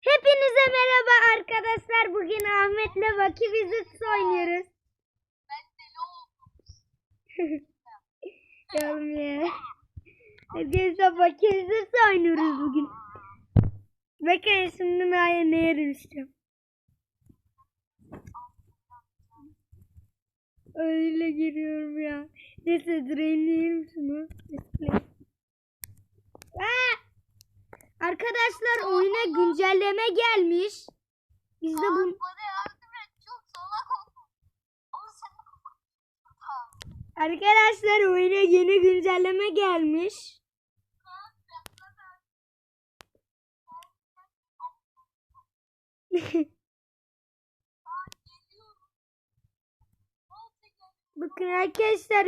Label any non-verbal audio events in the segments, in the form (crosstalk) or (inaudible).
Hepinize merhaba arkadaşlar. Bugün Ahmet'le Vaki Visits oynuyoruz. Ben deli (laughs) oldum. Yavrum ya. Arkadaşlar Vaki Visits oynuyoruz bugün. Bakın şimdi neye neye dönüşeceğim. Öyle giriyorum ya. Neyse drainleyelim şunu. Aa! Arkadaşlar oyuna güncelleme gelmiş. Biz de bu Bana yardım et. Çok salak oldum. Ama sen Ha. Arkadaşlar oyuna yeni güncelleme gelmiş. (laughs) Bakın arkadaşlar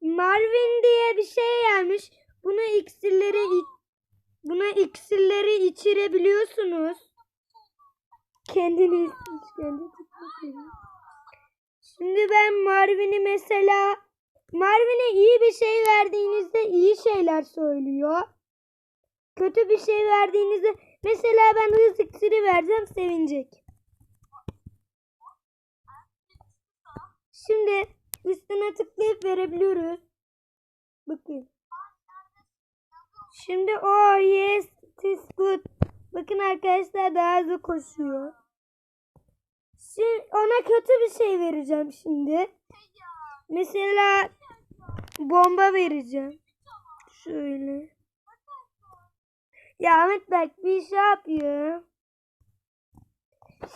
Marvin diye bir şey gelmiş. Bunu iksirleri iç- buna iksirleri içirebiliyorsunuz. Kendiniz iç, kendi tutmasın. Şimdi ben Marvin'i mesela Marvin'e iyi bir şey verdiğinizde iyi şeyler söylüyor. Kötü bir şey verdiğinizde mesela ben hız iksiri vereceğim sevinecek. Şimdi üstüne tıklayıp verebiliyoruz. Bakın. Şimdi oh yes it is good. Bakın arkadaşlar daha hızlı koşuyor. Şimdi ona kötü bir şey vereceğim şimdi. Mesela bomba vereceğim. Şöyle. Ya Ahmet bak bir şey yapıyor.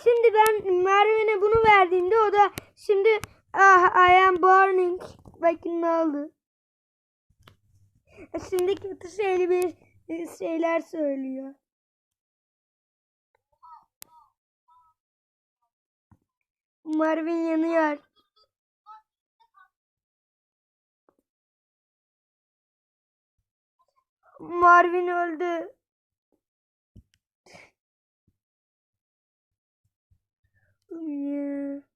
Şimdi ben Merve'ne bunu verdiğimde o da şimdi ah I am burning. Bakın ne oldu. Şimdi kötü şeyli bir şeyler söylüyor. Marvin yanıyor. Marvin öldü. Ya.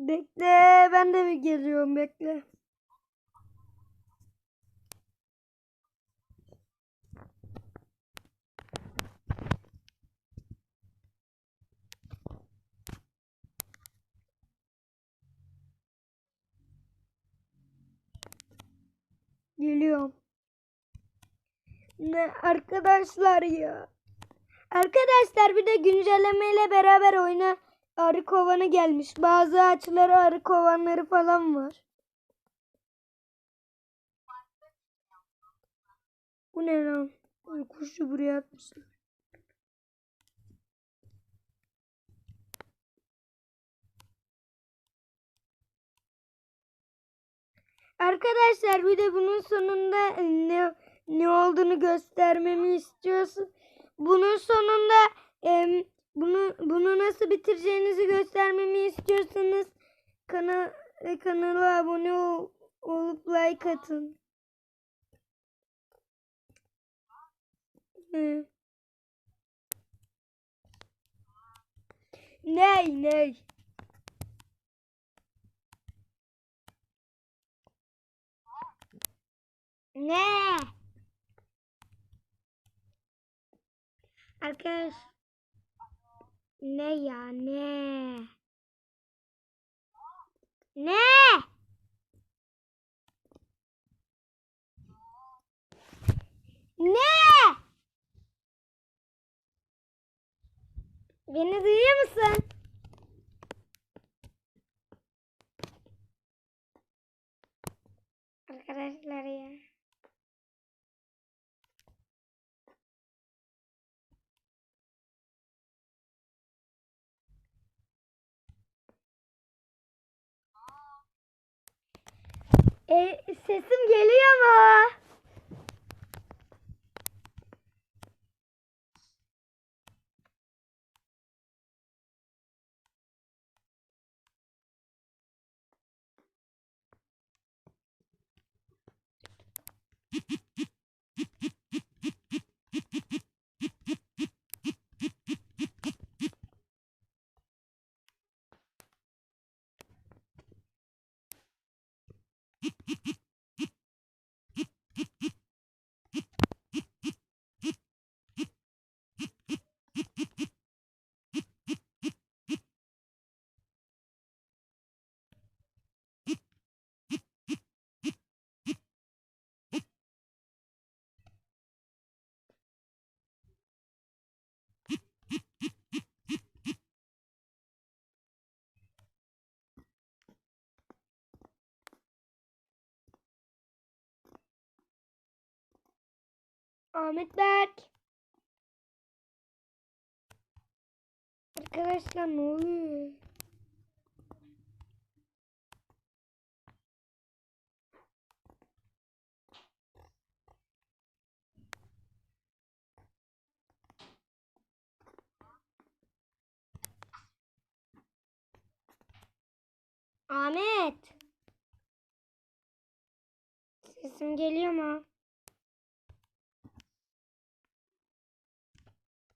Bekle ben de bir geliyorum bekle. Geliyorum. Ne arkadaşlar ya. Arkadaşlar bir de güncellemeyle beraber oyuna arı kovanı gelmiş. Bazı ağaçlara arı kovanları falan var. Bu ne lan? Ay, Kuşu buraya atmışlar. Arkadaşlar bir de bunun sonunda ne ne olduğunu göstermemi istiyorsun. Bunun sonunda bunu bunu nasıl bitireceğinizi göstermemi istiyorsanız kana, e, kanala abone ol- olup like atın. Ney ney? Ne? Arkadaş. Ne ya ne? Ne? Ne? Beni duyuyor musun? Arkadaşlar ya. E, sesim geliyor mu? Hıh Ahmet Berk. Arkadaşlar ne oluyor? Ahmet. Sesim geliyor mu?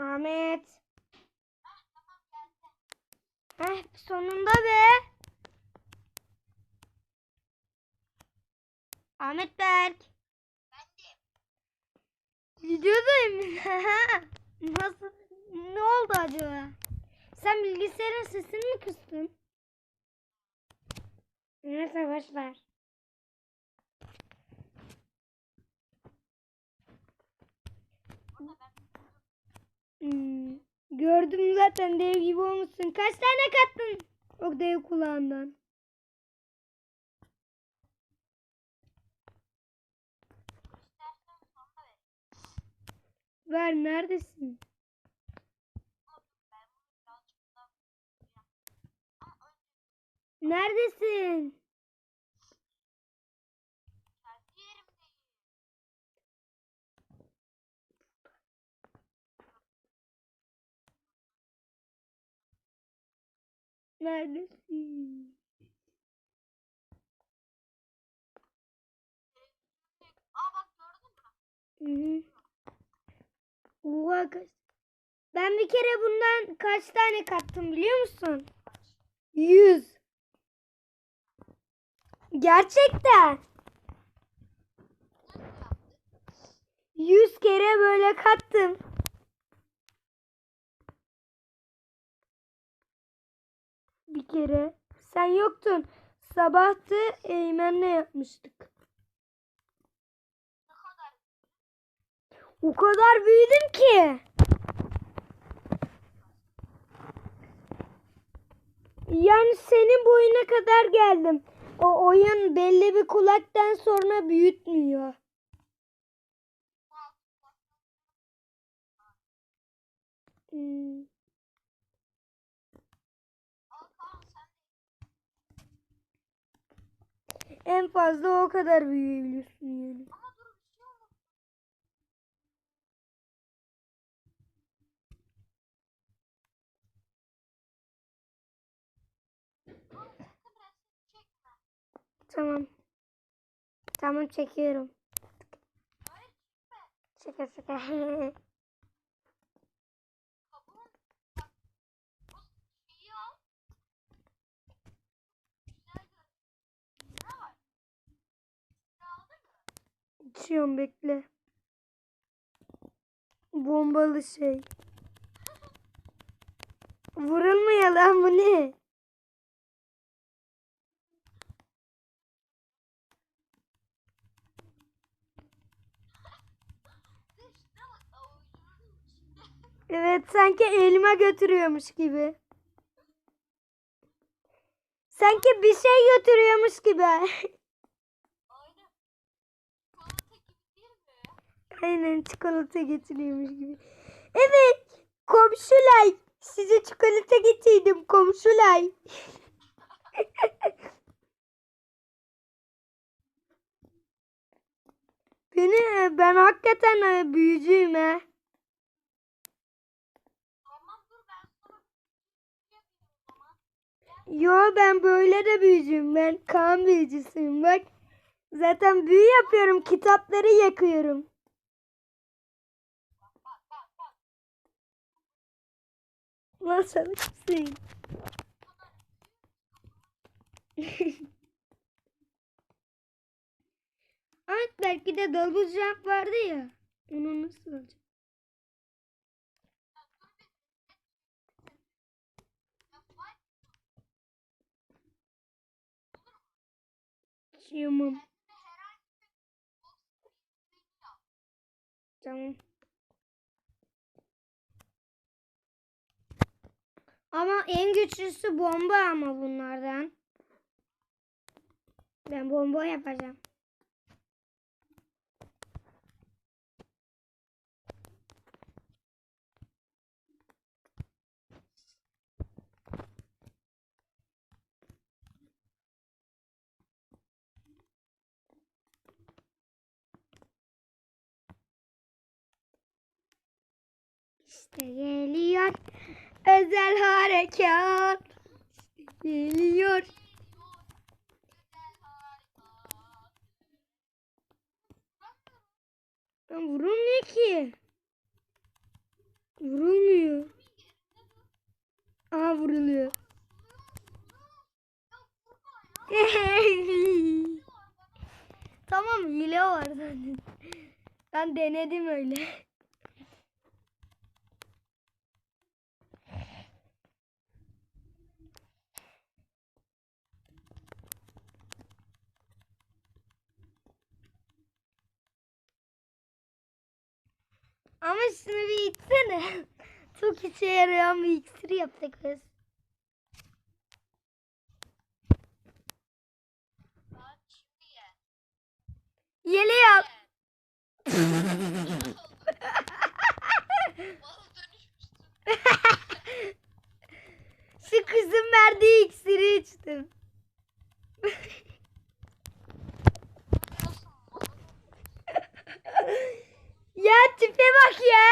Ahmet. (laughs) Heh, sonunda be. Ahmet Berk. Videodayım. Nasıl? Ne oldu acaba? Sen bilgisayarın sesini mi kıstın? Neyse boş ver. Hmm, gördüm zaten dev gibi olmuşsun. Kaç tane kattın o dev kulağından? Ver. Neredesin? Neredesin? Neredesin? Aa bak gördün mü? Hı hı. Oha kaç. Ben bir kere bundan kaç tane kattım biliyor musun? Yüz. Gerçekten. Yüz kere böyle kattım. Bir kere. Sen yoktun. Sabahtı Eymen'le yapmıştık. Kadar? O kadar büyüdüm ki. Yani senin boyuna kadar geldim. O oyun belli bir kulaktan sonra büyütmüyor. Hmm. Al Kaan sen de. En fazla o kadar büyüyebiliyorsun yani. Şey. Tamam. Tamam çekiyorum. Şaka (laughs) şaka. Kabuğun bak. O şeyi al. Güzel gör. Ne var? Ne aldın mı? İçiyorum bekle. Bombalı şey. Vurulmuyor lan bu ne? Evet sanki elma götürüyormuş gibi. Sanki bir şey götürüyormuş gibi. (laughs) Aynen. Çikolata gibi değil mi? Aynen çikolata getiriyormuş gibi. Evet komşular size çikolata getirdim komşular. (laughs) Beni ben hakikaten e, büyücüyüm he. Yo ben böyle de büyücüyüm. Ben kan büyücüsüyüm bak. Zaten büyü yapıyorum. Kitapları yakıyorum. Bak bak bak. Lan sen kimsin? (laughs) Evet belki de double jump vardı ya. Onu nasıl alacağım? Tamam. Tamam. Ama en güçlüsü bomba ama bunlardan. Ben bomba yapacağım. İşte geliyor özel harekat. Geliyor. Lan vurulmuyor ki. Vurulmuyor. Aa vuruluyor. (laughs) tamam hile var zaten. Ben denedim öyle. Ama şunu bir içsene. (laughs) Çok işe yarayan bir iksir yaptık kız. Yeli yap. Şu kızın verdiği iksiri içtim. (laughs) ya tipe bak ya.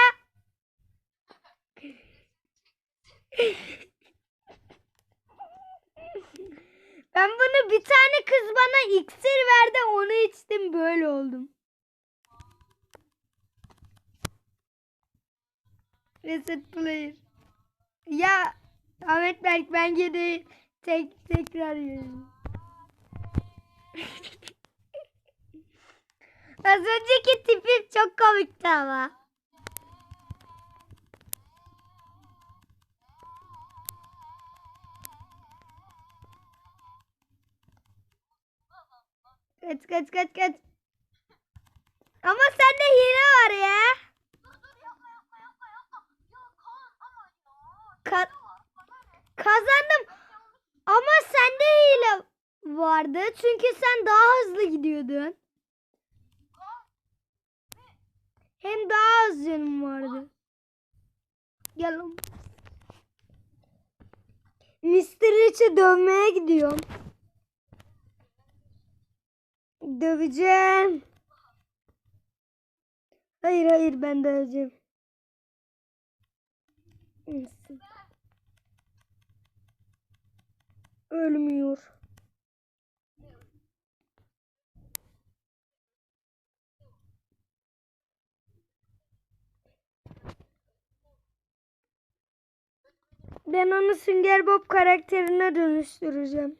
Ben bunu bir tane kız bana iksir verdi onu içtim böyle oldum. Reset player. Ya Ahmet Berk bence de tek tekrar yiyorum. (laughs) Az önceki tipim çok komikti ama. Kaç kaç kaç kaç. Ama sende hile var ya. Ka- kazandım. Ama sende hile vardı. Çünkü sen daha hızlı gidiyordun. Daha az canım vardı. Gel. Mr. Rich'i dövmeye gidiyorum. Döveceğim. Hayır hayır ben döveceğim. Ölmüyor. Ben onu Sünger Bob karakterine dönüştüreceğim.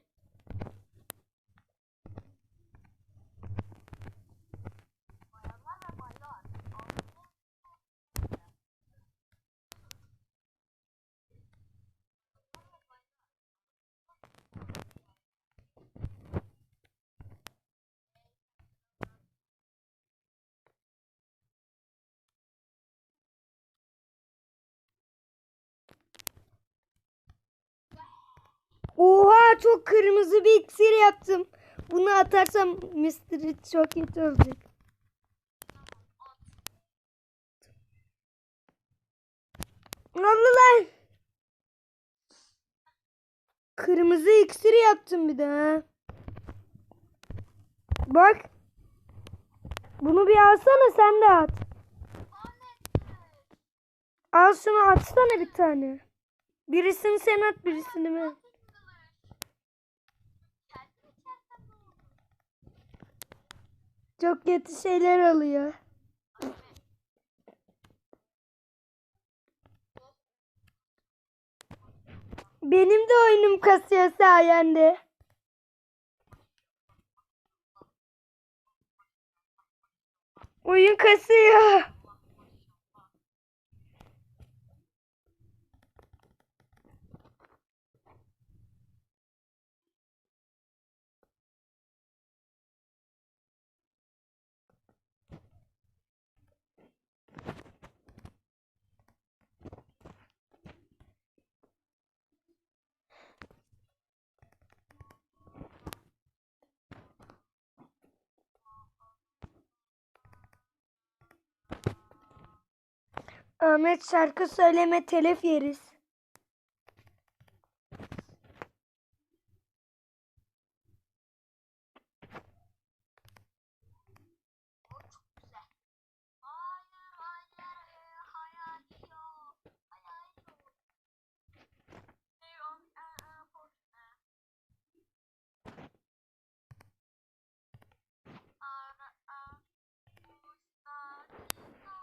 Çok kırmızı bir iksir yaptım. Bunu atarsam Mr. Çok kötü olacak. Allah lan. Kırmızı iksir yaptım bir de. Bak. Bunu bir alsana sen de at. Al şunu atsana bir tane. Birisini sen at birisini ben. Çok kötü şeyler oluyor. Benim de oyunum kasıyor sayende. Oyun kasıyor. Ahmet şarkı söyleme telef yeriz. O çok güzel. Hayır hayır hayali yok. Hayali yok. Neon airport. Ara ara. Usta kita.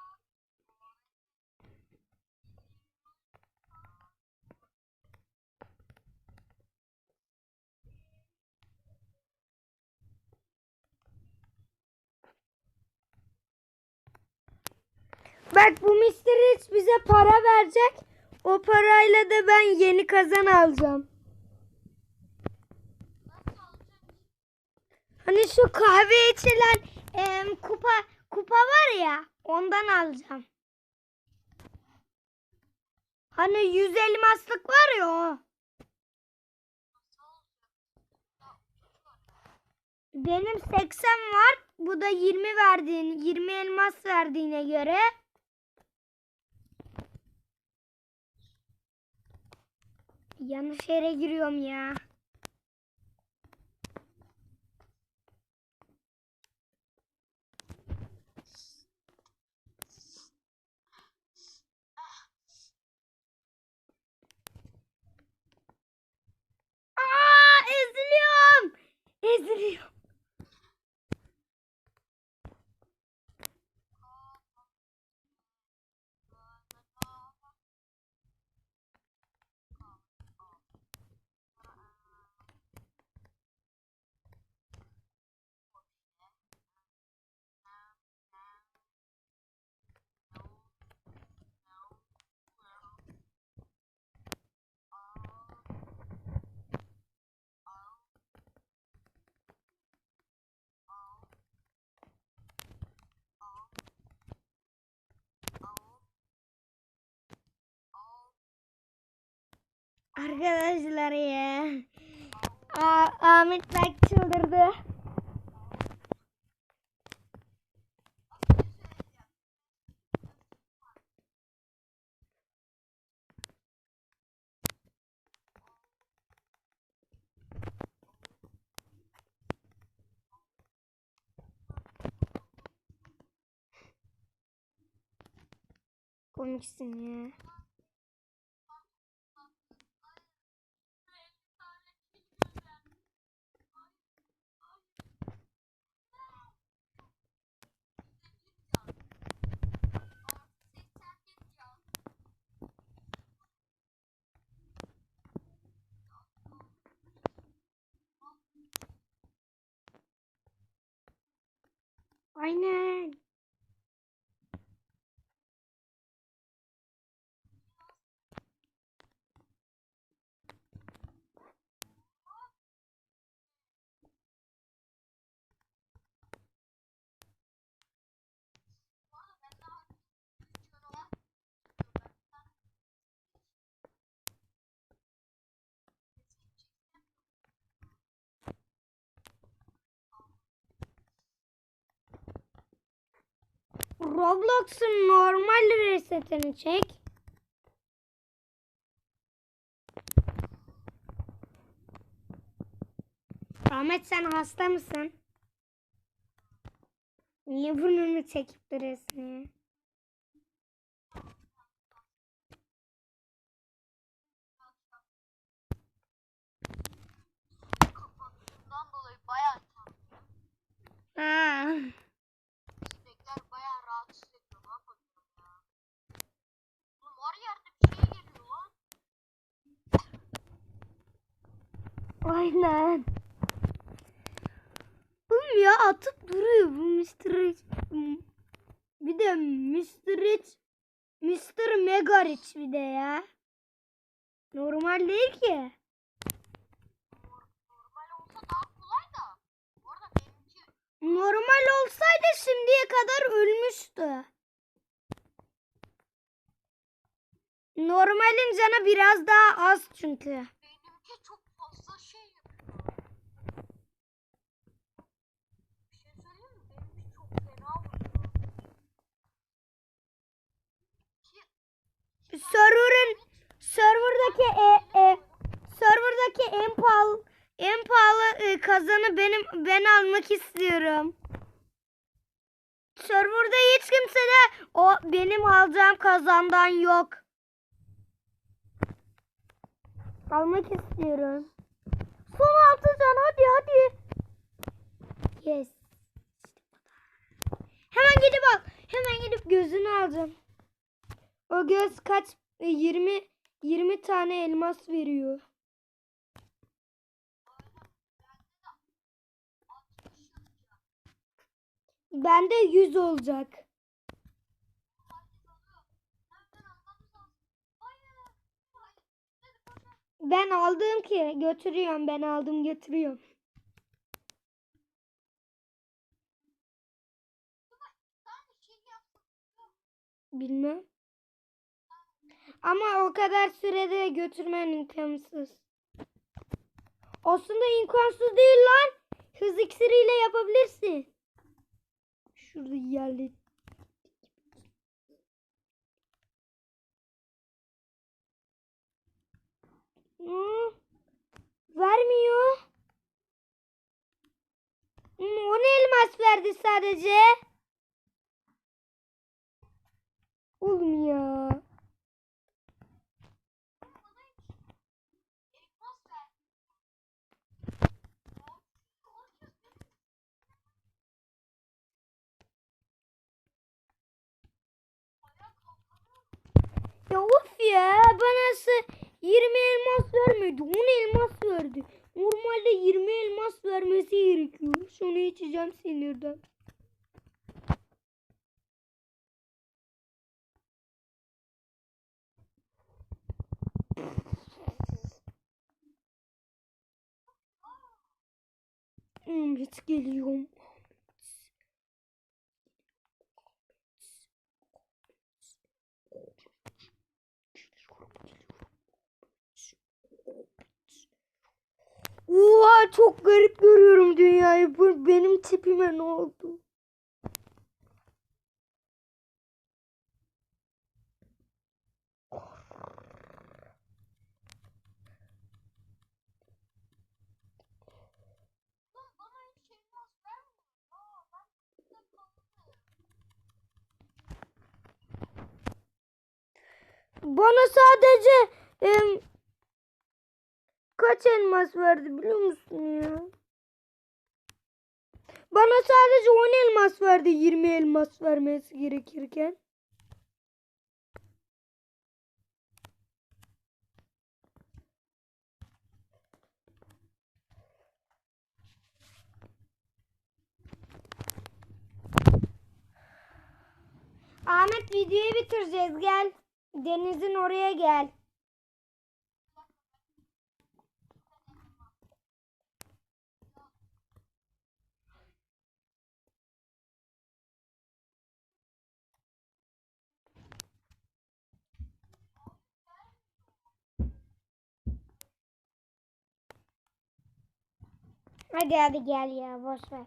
Bak bu Mr. Rich bize para verecek. O parayla da ben yeni kazan alacağım. Hani şu kahve içilen em, kupa kupa var ya ondan alacağım. Hani 100 elmaslık var ya o. Benim 80 var. Bu da 20 verdiğin 20 elmas verdiğine göre yanlış yere giriyorum ya. Aa eziliyorum. Eziliyorum. Arkadaşlar ya. Aa, Ahmet bak çıldırdı. Komiksin ya. Aynen. Roblox'un normal resetini çek. Ahmet sen hasta mısın? Niye burnunu çekip duruyorsun ya? Kapattığımdan dolayı bayağı tanrıyor. Ha. Sinekler bayağı rahatsız ediyor. Ne yapacağım ya? Oğlum var yerde bir şey geliyor lan. Aynen. Oğlum ya atıp duruyor bu Mr. Rich. Bir de Mr. Rich. Mr. Mega Rich bir de ya. Normal değil ki. Normal olsa daha kolay da. Bu arada benimki Normal olsaydı şimdiye kadar ölmüştü. Normalin canı biraz daha az çünkü. benimki çok fazla şey yapıyor. Bir şey söyleyeyim mi? Benimki çok fena vuruyor. Ki Server'ın serverdaki e, e, serverdaki en pahalı en pahalı e, kazanı benim ben almak istiyorum. Serverda hiç kimse de o benim alacağım kazandan yok. Almak istiyorum. Son altı can hadi hadi. Yes. Hemen gidip al. Hemen gidip gözünü alacağım. O göz kaç? E, 20 20 tane elmas veriyor. Bende 100 olacak. Ben aldım ki götürüyorum ben aldım götürüyorum. Bilmem. Ama o kadar sürede götürmen imkansız. Aslında imkansız değil lan. Hız iksiriyle yapabilirsin. Şurada yerli. Hmm, vermiyor. Hmm, o ne elmas verdi sadece? Oğlum ya. Ya bana sı- 20 elmas vermedi 10 elmas verdi. Normalde 20 elmas vermesi gerekiyor. Şunu içeceğim sinirden. Hmm, hiç geliyorum. Oha çok garip görüyorum dünyayı. Bu benim tipime ne oldu? Bana sadece em, kaç elmas verdi biliyor musun ya? Bana sadece 10 elmas verdi 20 elmas vermesi gerekirken. Ahmet videoyu bitireceğiz gel. Denizin oraya gel. Hadi hadi gel ya boş ver.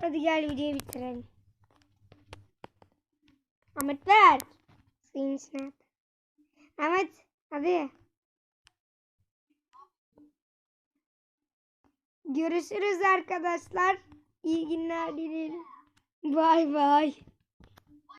Hadi gel videoyu bitirelim. Ahmet ver. İçine at. Ahmet hadi. Görüşürüz arkadaşlar. İyi günler dilerim. Bay bay.